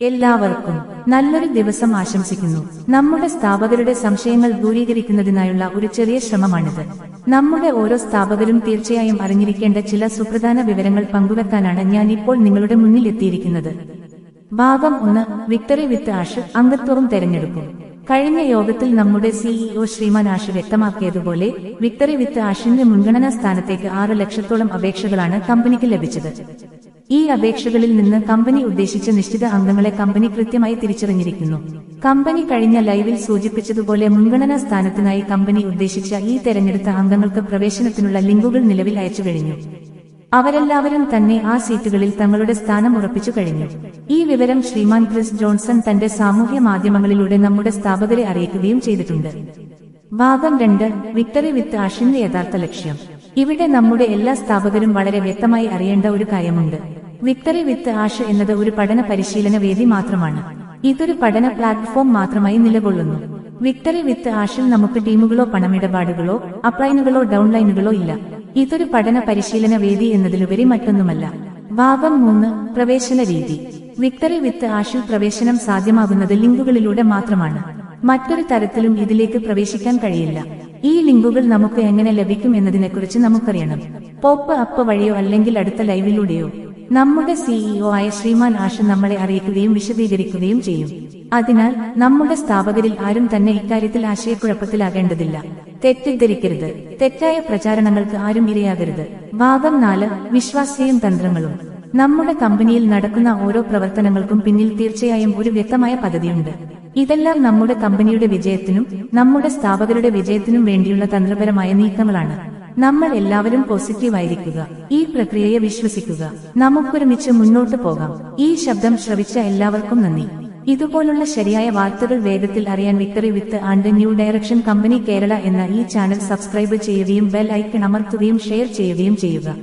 എല്ലാവർക്കും നല്ലൊരു ദിവസം ആശംസിക്കുന്നു. നമ്മുടെ സ്ഥാപകരുടെ സംശയങ്ങൾ ദൂരീകരിക്കുന്നതിനായുള്ള ഒരു ചെറിയ ശ്രമമാണിത്. നമ്മുടെ ഓരോ സ്ഥാപകരും തീർച്ചയായും അറിഞ്ഞിരിക്കേണ്ട ചില സുപ്രധാന വിവരങ്ങൾ പങ്കുവെക്കാനാണ് ഞാൻ ഇപ്പോൾ നിങ്ങളുടെ മുന്നിൽ എത്തിയിരിക്കുന്നത്. ഭാഗം ഒന്ന് വിക്ടറി വിത്ത് ആഷ് അംഗത്വവും തെരഞ്ഞെടുക്കും കഴിഞ്ഞ യോഗത്തിൽ നമ്മുടെ സിഇഒ ശ്രീമാൻ ആഷ് വ്യക്തമാക്കിയതുപോലെ വിക്ടറി വിത്ത് ആഷിന്റെ മുൻഗണനാ സ്ഥാനത്തേക്ക് ആറ് ലക്ഷത്തോളം അപേക്ഷകളാണ് കമ്പനിക്ക് ലഭിച്ചത്. ഈ അപേക്ഷകളിൽ നിന്ന് കമ്പനി ഉദ്ദേശിച്ച നിശ്ചിത അംഗങ്ങളെ കമ്പനി കൃത്യമായി തിരിച്ചറിഞ്ഞിരിക്കുന്നു. കമ്പനി കഴിഞ്ഞ ലൈവിൽ സൂചിപ്പിച്ചതുപോലെ മുൻഗണനാ സ്ഥാനത്തിനായി കമ്പനി ഉദ്ദേശിച്ച ഈ തെരഞ്ഞെടുത്ത അംഗങ്ങൾക്ക് പ്രവേശനത്തിനുള്ള ലിങ്കുകൾ നിലവിൽ അയച്ചു കഴിഞ്ഞു. അവരെല്ലാവരും തന്നെ ആ സീറ്റുകളിൽ തങ്ങളുടെ സ്ഥാനം ഉറപ്പിച്ചു കഴിഞ്ഞു. ഈ വിവരം ശ്രീമാൻ ക്രിസ് ജോൺസൺ തന്റെ സാമൂഹ്യ മാധ്യമങ്ങളിലൂടെ നമ്മുടെ സ്ഥാപകരെ അറിയിക്കുകയും ചെയ്തിട്ടുണ്ട്. ഭാഗം രണ്ട് വിക്ടറി വിത്ത് ആഷിന്റെ യഥാർത്ഥ ലക്ഷ്യം. ഇവിടെ നമ്മുടെ എല്ലാ സ്ഥാപകരും വളരെ വ്യക്തമായി അറിയേണ്ട ഒരു കാര്യമുണ്ട്. വിക്ടറി വിത്ത് ആഷ് എന്നത് ഒരു പഠന പരിശീലന വേദി മാത്രമാണ്. ഇതൊരു പഠന പ്ലാറ്റ്ഫോം മാത്രമായി നിലകൊള്ളുന്നു. വിക്ടറി വിത്ത് ആഷിൽ നമുക്ക് ടീമുകളോ പണമിടപാടുകളോ അപ്ലൈനുകളോ ഡൗൺലൈനുകളോ ഇല്ല. ഇതൊരു പഠന പരിശീലന വേദി എന്നതിലുപരി മറ്റൊന്നുമല്ല. ഭാഗം മൂന്ന് പ്രവേശന രീതി. വിക്ടറി വിത്ത് ആഷിൽ പ്രവേശനം സാധ്യമാകുന്നത് ലിങ്കുകളിലൂടെ മാത്രമാണ്. മറ്റൊരു തരത്തിലും ഇതിലേക്ക് പ്രവേശിക്കാൻ കഴിയില്ല. ഈ ലിങ്കുകൾ നമുക്ക് എങ്ങനെ ലഭിക്കും എന്നതിനെക്കുറിച്ച് നമുക്കറിയണം. പോപ്പ് അപ്പ് വഴിയോ അല്ലെങ്കിൽ അടുത്ത ലൈവിലൂടെയോ നമ്മുടെ സിഇഒ ആയ ശ്രീമാൻ ആഷ നമ്മളെ അറിയിക്കുകയും വിശദീകരിക്കുകയും ചെയ്യും. അതിനാൽ നമ്മുടെ സ്ഥാപകരിൽ ആരും തന്നെ ഇക്കാര്യത്തിൽ ആശയക്കുഴപ്പത്തിലാകേണ്ടതില്ല. തെറ്റിദ്ധരിക്കരുത്. തെറ്റായ പ്രചാരണങ്ങൾക്ക് ആരും ഇരയാകരുത്. ഭാഗം നാല് വിശ്വാസ്യയും തന്ത്രങ്ങളും. നമ്മുടെ കമ്പനിയിൽ നടക്കുന്ന ഓരോ പ്രവർത്തനങ്ങൾക്കും പിന്നിൽ തീർച്ചയായും ഒരു വ്യക്തമായ പദ്ധതിയുണ്ട്. ഇതെല്ലാം നമ്മുടെ കമ്പനിയുടെ വിജയത്തിനും നമ്മുടെ സ്ഥാപകരുടെ വിജയത്തിനും വേണ്ടിയുള്ള തന്ത്രപരമായ നീക്കങ്ങളാണ്. നമ്മൾ എല്ലാവരും പോസിറ്റീവ് ആയിരിക്കുക ഈ പ്രക്രിയയെ വിശ്വസിക്കുക. നമുക്കൊരുമിച്ച് മുന്നോട്ട് പോകാം. ഈ ശബ്ദം ശ്രവിച്ച എല്ലാവർക്കും നന്ദി. ഇതുപോലുള്ള ശരിയായ വാർത്തകൾ വേഗത്തിൽ അറിയാൻ victory with and new direction company Kerala എന്ന ഈ ചാനൽ സബ്സ്ക്രൈബ് ചെയ്യുകയും ബെൽ ഐക്കൺ അമർത്തുകയും ഷെയർ ചെയ്യുകയും ചെയ്യുക.